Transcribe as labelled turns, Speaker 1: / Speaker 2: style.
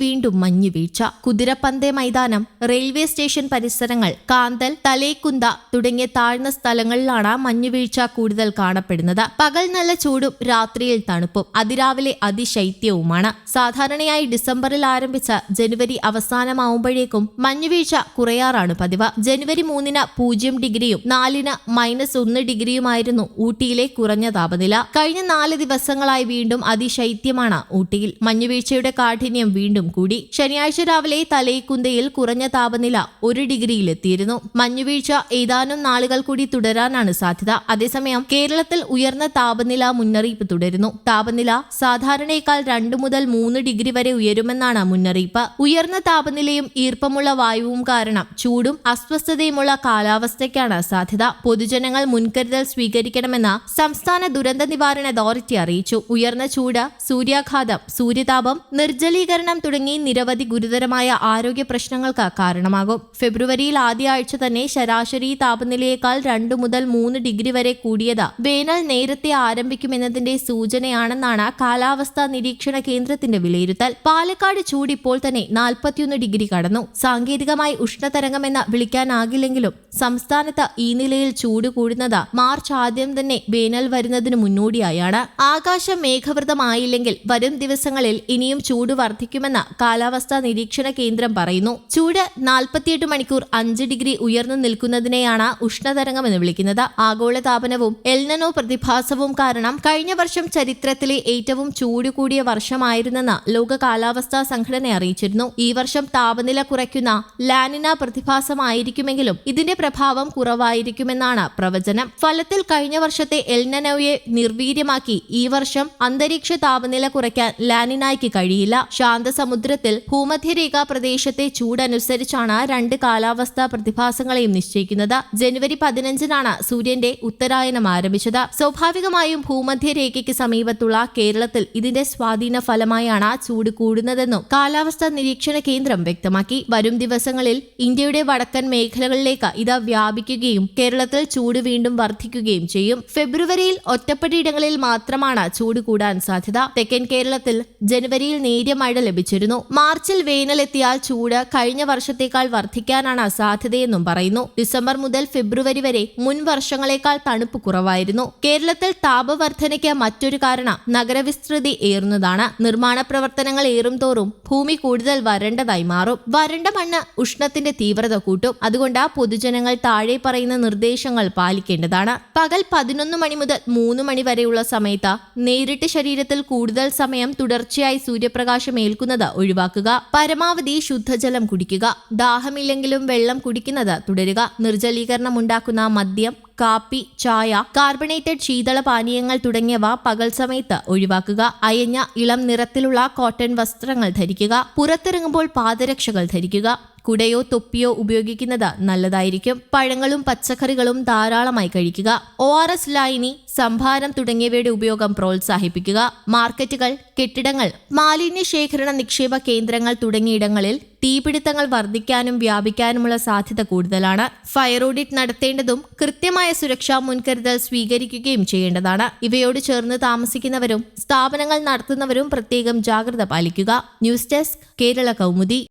Speaker 1: വീണ്ടും മഞ്ഞുവീഴ്ച കുതിരപ്പന്തെ മൈതാനം റെയിൽവേ സ്റ്റേഷൻ പരിസരങ്ങൾ കാന്തൽ തലേക്കുന്ത തുടങ്ങിയ താഴ്ന്ന സ്ഥലങ്ങളിലാണ് മഞ്ഞുവീഴ്ച കൂടുതൽ കാണപ്പെടുന്നത്. പകൽ നല്ല ചൂടും രാത്രിയിൽ തണുപ്പും. അതിരാവിലെ അതിശൈത്യവുമാണ്. സാധാരണയായി ഡിസംബറിൽ ആരംഭിച്ച ജനുവരി അവസാനമാവുമ്പോഴേക്കും മഞ്ഞുവീഴ്ച കുറയാറാണ് പതിവ്. ജനുവരി മൂന്നിന് പൂജ്യം ഡിഗ്രിയും നാലിന് മൈനസ് ഒന്ന് ഡിഗ്രിയുമായിരുന്നു ഊട്ടിയിലെ കുറഞ്ഞ താപനില. കഴിഞ്ഞ നാല് ദിവസങ്ങളായി വീണ്ടും അതിശൈത്യമാണ് ഊട്ടിയിൽ. മഞ്ഞുവീഴ്ചയുടെ കാഠിന്യം വീണ്ടും കൂടി. ശനിയാഴ്ച രാവിലെ തലയിക്കുന്തയിൽ കുറഞ്ഞ താപനില ഒരു ഡിഗ്രിയിലെത്തിയിരുന്നു. മഞ്ഞുവീഴ്ച ഏതാനും നാളുകൾ കൂടി തുടരാനാണ് സാധ്യത. അതേസമയം കേരളത്തിൽ ഉയർന്ന താപനില മുന്നറിയിപ്പ് തുടരുന്നു. താപനില സാധാരണയേക്കാൾ രണ്ടു മുതൽ മൂന്ന് ഡിഗ്രി വരെ ഉയരുമെന്നാണ് മുന്നറിയിപ്പ്. ഉയർന്ന താപനിലയും ഈർപ്പമുള്ള വായുവും കാരണം ചൂടും അസ്വസ്ഥതയുമുള്ള കാലാവസ്ഥയ്ക്കാണ് സാധ്യത. പൊതുജനങ്ങൾ മുൻകരുതൽ സ്വീകരിക്കണമെന്ന് സംസ്ഥാന ദുരന്ത നിവാരണ അതോറിറ്റി അറിയിച്ചു. ഉയർന്ന ചൂട് സൂര്യാഘാതം സൂര്യതാപം നിർജലീകരണം തുടങ്ങി നിരവധി ഗുരുതരമായ ആരോഗ്യ പ്രശ്നങ്ങൾക്ക് കാരണമാകും. ഫെബ്രുവരിയിൽ ആദ്യ ആഴ്ച തന്നെ ശരാശരി താപനിലയേക്കാൾ രണ്ടു മുതൽ മൂന്ന് ഡിഗ്രി വരെ കൂടിയത് വേനൽ നേരത്തെ ആരംഭിക്കുമെന്നതിന്റെ സൂചനയാണെന്നാണ് കാലാവസ്ഥാ നിരീക്ഷണ കേന്ദ്രത്തിന്റെ വിലയിരുത്തൽ. പാലക്കാട് ചൂട് ഇപ്പോൾ തന്നെ നാൽപ്പത്തിയൊന്ന് ഡിഗ്രി കടന്നു. സാങ്കേതികമായി ഉഷ്ണതരംഗമെന്ന് വിളിക്കാനാകില്ലെങ്കിലും സംസ്ഥാനത്ത് ഈ നിലയിൽ ചൂട് കൂടുന്നത് മാർച്ച് ആദ്യം തന്നെ വേനൽ വരുന്നതിന് മുന്നോടിയായാണ്. ആകാശം മേഘവൃതമായില്ലെങ്കിൽ വരും ദിവസങ്ങളിൽ ഇനിയും ചൂട് വർദ്ധിക്കുമെന്ന് കാലാവസ്ഥാ നിരീക്ഷണ കേന്ദ്രം പറയുന്നു. ചൂട് നാൽപ്പത്തിയെട്ട് മണിക്കൂർ അഞ്ച് ഡിഗ്രി ഉയർന്നു നിൽക്കുന്നതിനെയാണ് ഉഷ്ണതരംഗം എന്ന് വിളിക്കുന്നത്. ആഗോളതാപനവും എൽനനോ പ്രതിഭാസവും കാരണം കഴിഞ്ഞ വർഷം ചരിത്രത്തിലെ ഏറ്റവും ചൂട് കൂടിയ വർഷമായിരുന്നെന്ന് ലോക കാലാവസ്ഥാ സംഘടന അറിയിച്ചിരുന്നു. ഈ വർഷം താപനില കുറയ്ക്കുന്ന ലാനിന പ്രതിഭാസമായിരിക്കുമെങ്കിലും ഇതിന്റെ പ്രഭാവം കുറവായിരിക്കുമെന്നാണ് പ്രവചനം. ഫലത്തിൽ കഴിഞ്ഞ വർഷത്തെ എൽനനോയെ നിർവീര്യമാക്കി ഈ വർഷം അന്തരീക്ഷ താപനില കുറയ്ക്കാൻ ലാനിനായ്ക്ക് കഴിയില്ല. ശാന്തസമുദ്രത്തിൽ ഭൂമധ്യരേഖാ പ്രദേശത്തെ ചൂടനുസരിച്ചാണ് രണ്ട് കാലാവസ്ഥാ പ്രതിഭാസങ്ങളെയും നിശ്ചയിക്കുന്നത്. ജനുവരി പതിനഞ്ചിനാണ് സൂര്യന്റെ ഉത്തരായനം ആരംഭിച്ചത്. സ്വാഭാവികമായും ഭൂമധ്യരേഖയ്ക്ക് സമീപത്തുള്ള കേരളത്തിൽ ഇതിന്റെ സ്വാധീന ഫലമായാണ് ചൂട് കൂടുന്നതെന്നും കാലാവസ്ഥാ നിരീക്ഷണ കേന്ദ്രം വ്യക്തമാക്കി. വരും ദിവസങ്ങളിൽ ഇന്ത്യയുടെ വടക്കൻ മേഖലകളിലേക്ക് ഇത് വ്യാപിക്കുകയും കേരളത്തിൽ ചൂട് വീണ്ടും വർദ്ധിക്കുകയും ചെയ്യും. ഫെബ്രുവരിയിൽ ഒറ്റപ്പെട്ടയിടങ്ങളിൽ മാത്രമാണ് ചൂട് കൂടാൻ സാധ്യത. തെക്കൻ കേരളത്തിൽ ജനുവരിയിൽ നേരിയ മഴ ലഭിച്ചിരുന്നു. മാർച്ചിൽ വേനലെത്തിയാൽ ചൂട് കഴിഞ്ഞ വർഷത്തേക്കാൾ വർദ്ധിക്കാനാണ് സാധ്യതയെന്നും പറയുന്നു. ഡിസംബർ മുതൽ ഫെബ്രുവരി വരെ മുൻ വർഷങ്ങളെക്കാൾ തണുപ്പ് കുറവായിരുന്നു. കേരളത്തിൽ താപവർദ്ധനയ്ക്ക് മറ്റൊരു കാരണം നഗരവിസ്തൃതി ഏറുന്നതാണ്. നിർമ്മാണ പ്രവർത്തനങ്ങൾ ഏറും തോറും ഭൂമി കൂടുതൽ വരണ്ടതായി മാറും. വരണ്ട മണ്ണ് ഉഷ്ണത്തിന്റെ തീവ്രത കൂട്ടും. അതുകൊണ്ട് പൊതുജനങ്ങൾ താഴെ പറയുന്ന നിർദ്ദേശങ്ങൾ പാലിക്കേണ്ടതാണ്. പകൽ പതിനൊന്ന് മണി മുതൽ മൂന്ന് മണി വരെയുള്ള സമയത്ത് നേരിട്ട് ശരീരത്തിൽ കൂടുതൽ സമയം തുടർച്ചയായി സൂര്യപ്രകാശം ഏൽക്കുന്നത് ഒഴിവാക്കുക. പരമാവധി ശുദ്ധജലം കുടിക്കുക. ദാഹമില്ലെങ്കിലും വെള്ളം കുടിക്കുന്നത് തുടരുക. നിർജലീകരണം ഉണ്ടാക്കുന്ന മദ്യം കാപ്പി ചായ കാർബണേറ്റഡ് ശീതള പാനീയങ്ങൾ തുടങ്ങിയവ പകൽ സമയത്ത് ഒഴിവാക്കുക. അയഞ്ഞ ഇളം നിറത്തിലുള്ള കോട്ടൺ വസ്ത്രങ്ങൾ ധരിക്കുക. പുറത്തിറങ്ങുമ്പോൾ പാദരക്ഷകൾ ധരിക്കുക. കുടയോ തൊപ്പിയോ ഉപയോഗിക്കുന്നത് നല്ലതായിരിക്കും. പഴങ്ങളും പച്ചക്കറികളും ധാരാളമായി കഴിക്കുക. ഒ ആർ എസ് ലൈനി സംഭാരം തുടങ്ങിയവയുടെ ഉപയോഗം പ്രോത്സാഹിപ്പിക്കുക. മാർക്കറ്റുകൾ കെട്ടിടങ്ങൾ മാലിന്യ ശേഖരണ നിക്ഷേപ കേന്ദ്രങ്ങൾ തുടങ്ങിയിടങ്ങളിൽ തീപിടുത്തങ്ങൾ വർദ്ധിക്കാനും വ്യാപിക്കാനുമുള്ള സാധ്യത കൂടുതലാണ്. ഫയർ ഓഡിറ്റ് നടത്തേണ്ടതും കൃത്യമായ സുരക്ഷാ മുൻകരുതൽ സ്വീകരിക്കുകയും ചെയ്യേണ്ടതാണ്. ഇവയോട് ചേർന്ന് താമസിക്കുന്നവരും സ്ഥാപനങ്ങൾ നടത്തുന്നവരും പ്രത്യേകം ജാഗ്രത പാലിക്കുക. News desk Kerala Kaumudi.